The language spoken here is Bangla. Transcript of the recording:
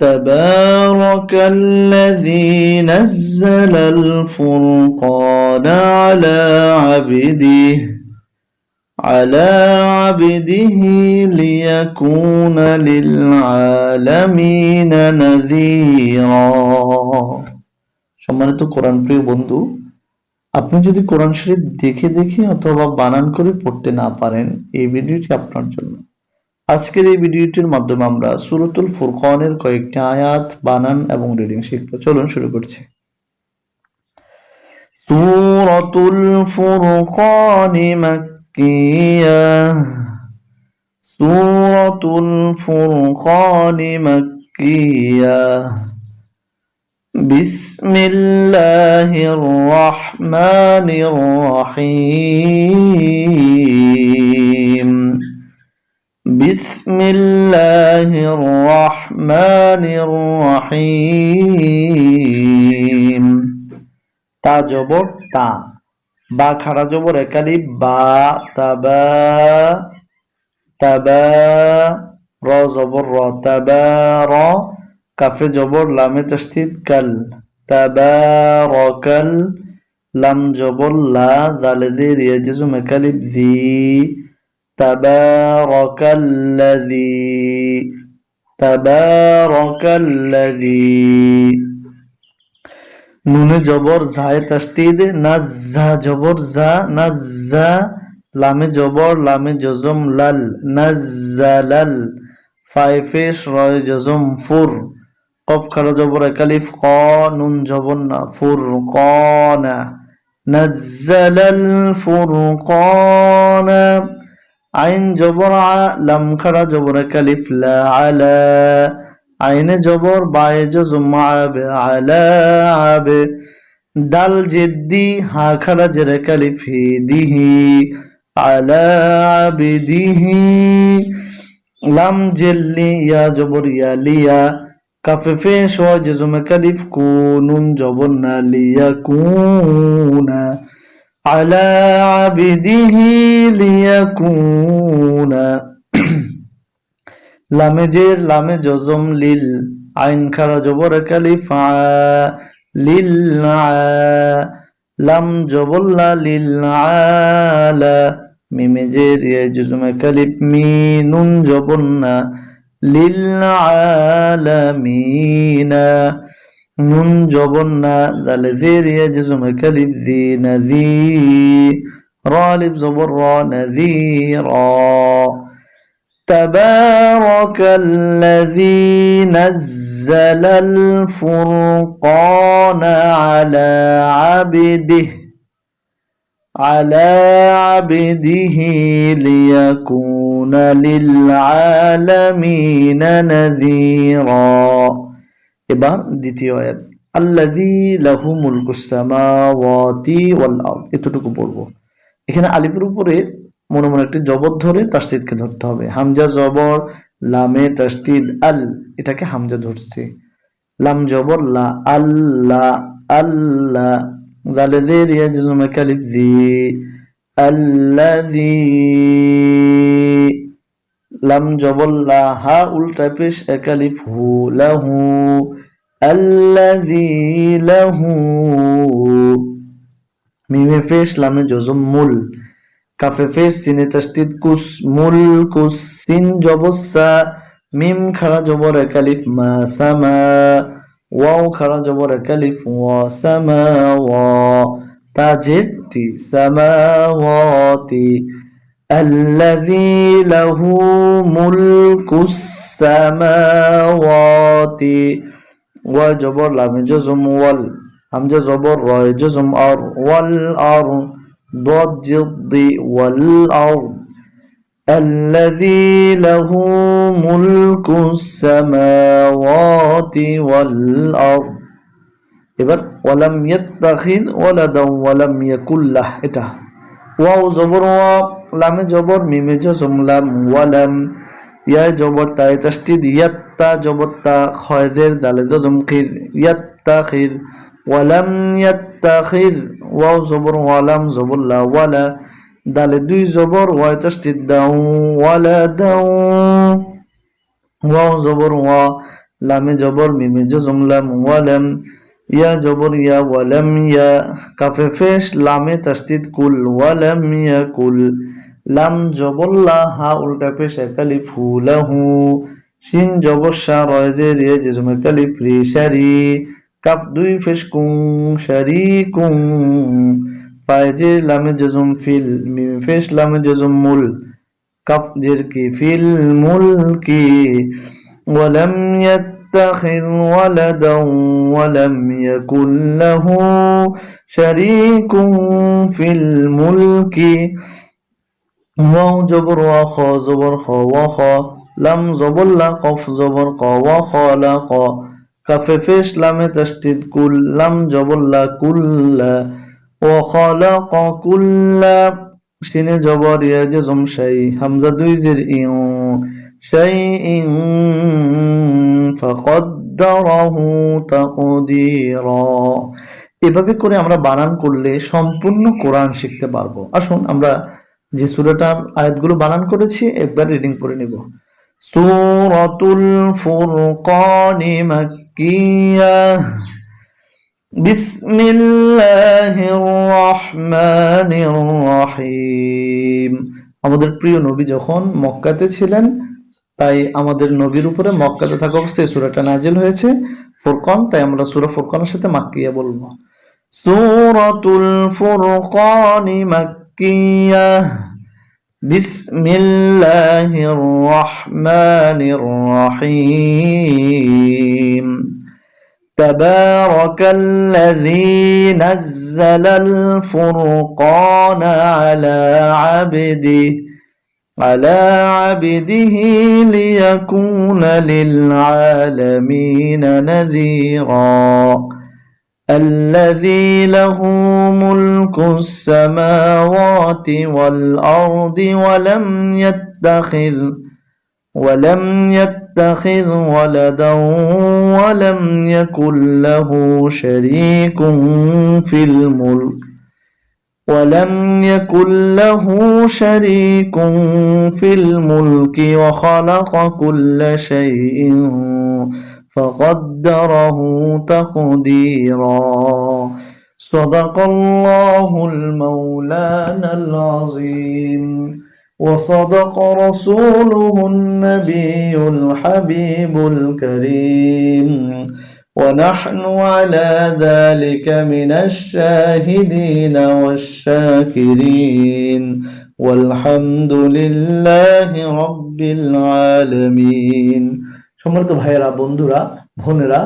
تبارك الذي نزل الفرقان على عبده على عبده ليكون للعالمين نذيرا সম্মানিত কোরআন প্রিয় বন্ধু আপনি যদি কোরআন শরীফ দেখে দেখে অথবা বানান করে পড়তে না পারেন এই ভিডিওটি আপনার জন্য আজকের এই ভিডিওটির মাধ্যমে আমরা সুরতুল ফুরকানের কয়েকটি আয়াত বানান এবং রিডিং শিখব চলুন শুরু করছি সুরতুল ফুরকান মাক্কিয়া সুরতুল ফুরকান মাক্কিয়া بسم الله الرحمن الرحيم بسم الله الرحمن الرحيم তা জবর তা বা খাড়া জবর একালি বা তাবা তাবা র জবর র তাবা র কাফে জবর লামে তস্তিদ কাল তাবারাকাল লাম জবর লা জালেদে রিয়াজিজু মেকালিব জি তাবারাকাল্লাযী তাবারাকাল্লাযী। নুনে জবর জায়ে তাসদিদ নাজ্জা জবর জা নাজ্জা, লামে জবর, লামে জজম, লাল নাজ্জালাল ফাইফেশ রয় জজম, ফুর। কফ খারা জবর একালিফ ক, নুন জবর না, ফুর কনা নাজ্জালাল ফুরকানা আইন জবর লাম জবর কালিফ লা আইনে জবর বায়ে জজম আবে আবে। দাল জেদ্দি হা খারা জেরে কালিফ দিহি। আলা আবিদিহি লাম জেল্লি ইয়া জবর ইয়া লিয়া। কাফে ফে শোয়া জজম কালিফ কুনুন জবর না লিয়া কুনা। على عبده ليكون লামে জের লামে জজম লিল আইন খারা জবর কালিফ লিল লাম জবল্লা লিল আলা মিমে জের ইয়ে জজম কালিফ মি নুন জবন্না লিল আলামিনা نون جبنا ذل ذير كلب ذي نذير رالب زبر نذيرا تبارك الذي نزل الفرقان على عبده على عبده ليكون للعالمين نذيرا. এবার দ্বিতীয় আয়াত, আল্লাযী লাহু মুলকুস সামাওয়াতি ওয়াল আরদ এতটুকু পড়ব। এখানে আলিফের উপরে মনে মনে একটি জবর ধরে তাসদিদকে ধরতে হবে। হামজা জবর, লামে তাসদিদ, আল, এটাকে হামজা ধরছে। লাম জবর, লা আল্লাহ আল্লাহ দালে দে রিয়া জজম কালিফ জি, আল্লাযী। লাম জবর লা হা উল্টা পেশ একালিফ হু লাহু লাহু মিমে পেশ লামে জজম মুল। কাফে পেশ সিনে তাসদিদ কুস মুল কুস সিন জবসা। মিম খাড়া জবর একালিফ মা সামা। ওয়াও খাড়া জবর একালিফ ওয়া সামা ওয়া। তাজেতি সামাওয়াতি الذي له ملك السماوات وجبر لام جزم وال همزة زبر راي جزم أر والأرض ضد جض والأرض الذي له ملك السماوات والأرض এবার ওয়ালাম ইয়াত্তাখিদ ওয়ালাদাও ওয়ালাম ইয়াকুল্লাহ এটা ওয়াও জবর ওয়া, লামে জবর, মিমে জজম, লাম ওয়ালাম ইয়া জবর তাই তাসদিদ ইয়াত্তা জবর তা, খয়দের দালে জজম খিদ ইয়াত্তাখিদ ওয়ালাম ইয়াত্তাখিদ ওয়াও জবর ওয়ালাম জবর, লা ওয়ালা দালে দুই জবর, ওয়া তাসদিদ দাও ওয়ালা দাও ওয়াও জবর ওয়া, লামে জবর, মিমে জজম, লাম ওয়ালাম ইয়া জবর ইয়া ওয়ালাম ইয়া। কাফে ফেস লামে তাসদিদ কুল, ওয়ালাম ইয়া কুল। লাম জবল্লা হা উল্টা পেশ একালি ফুলাহু শিন জবসা রে রিয়ে জেজমে কালি ফ্রি সারি কাফ দুই ফেশ কুং সারি কুং পায়জে লামে জজম ফিল, মিম ফেস লামে জজম মুল। কাফ জের কি, ফিল মুল কি? ওয়ালাম ইয়া يتخذ ولدا ولم يكن له شريك في الملك واو جبر وخا زبر خا وخا لم زبر لا قف زبر قا وخا لا قا كف فيش لم تشتد كل لم جبر لا كل وخلق كل شين جبر يا جزم شيء همزة دويزر إيو شيء فقدره تقديرا এভাবে করে আমরা বানান করলে সম্পূর্ণ কোরআন শিখতে পারবো আসুন আমরা যে সূরাটার আয়াতগুলো বানান করেছি একবার রিডিং করে নিব সূরাতুল ফুরকান মাক্কিয়া বিসমিল্লাহির রহমানির রহিম আমাদের প্রিয় নবী যখন মক্কাতে ছিলেন তাই আমাদের নবীর উপরে মক্কাতে থাকা অবস্থায় সূরাটা নাজিল হয়েছে ফুরকান তাই আমরা সূরা ফুরকানের সাথে মাক্কিয়া বলবো সূরাতুল ফুরকান মাক্কিয়া বিসমিল্লাহির রহমানির রহিম تبارك الذي نزل الفرقان على عبده على عبده ليكون للعالمين نذيرا. الذي له ملك السماوات والأرض ولم يتخذ ولم يتخذ ولدا ولم يكن له شريك في الملك. ولم يكن له شريك في الملك وخلق كل شيء فقدره تقديرا. صدق الله المولانا العظيم. وصدق رسوله النبي الحبيب الكريم. ونحن على ذلك من الشاهدين والشاكرين والحمد لله رب العالمين সম্মানিত ভাইয়েরা বন্ধুরা বোনেরা